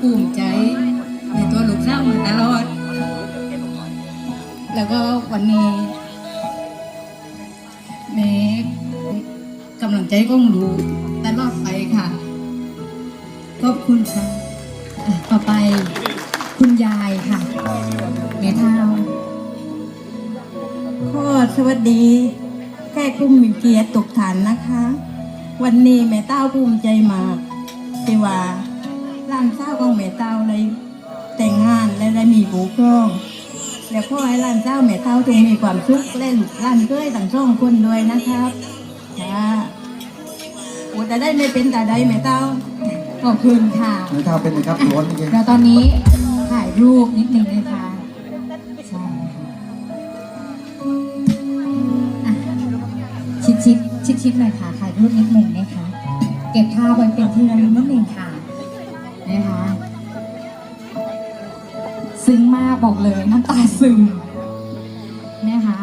ภูมิใจ ในตัวลูกสาวมาตลอด แล้วก็วันนี้แม่กำลังใจก็รู้ตลอดไปค่ะ ขอบคุณค่ะ ต่อไปคุณยายค่ะแม่เท่าก็สวัสดี แค่กลุ่มมีเกียรติตกฐานนะคะ วันนี้แม่เต้าภูมิใจมากที่ว่าางเศร้าของแม่เต้าเลยแต่งงานและได้มีผู้ครองแล้วก็ให้ร่างเศร้าแม่เต้าจงมีความสุขและลูกร่างเก้ยต่างช่องคนด้วยนะครับจ้าโอ้แต่ได้ไม่เป็นแต่ได้แม่เต้าขอบคุณค่ะหรือถ้าเป็นนะครับร้อนจริงเดี๋ยวตอนนี้ถ่ายรูปนิดนึงนะคะใช่ค่ะอะชิดชิดชิดชิดๆหน่อยค่ะถ่ายรูปนิดนึงนะคะ เก็บภาพไว้เป็นที่ระลึกนิดนึงค่ะ นะคะซึ้งมากบอกเลยน้ำตาซึมนะคะ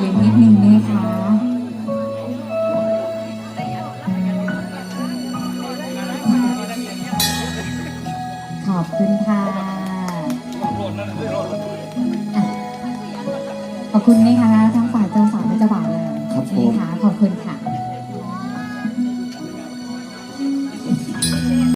อีกนิดนึงนะคะขอบคุณค่ะอะขอบคุณนะคะทั้งฝ่ายเจ้าสาวและเจ้าบ่าวเลยครับผมนะคะขอบคุณค่ะ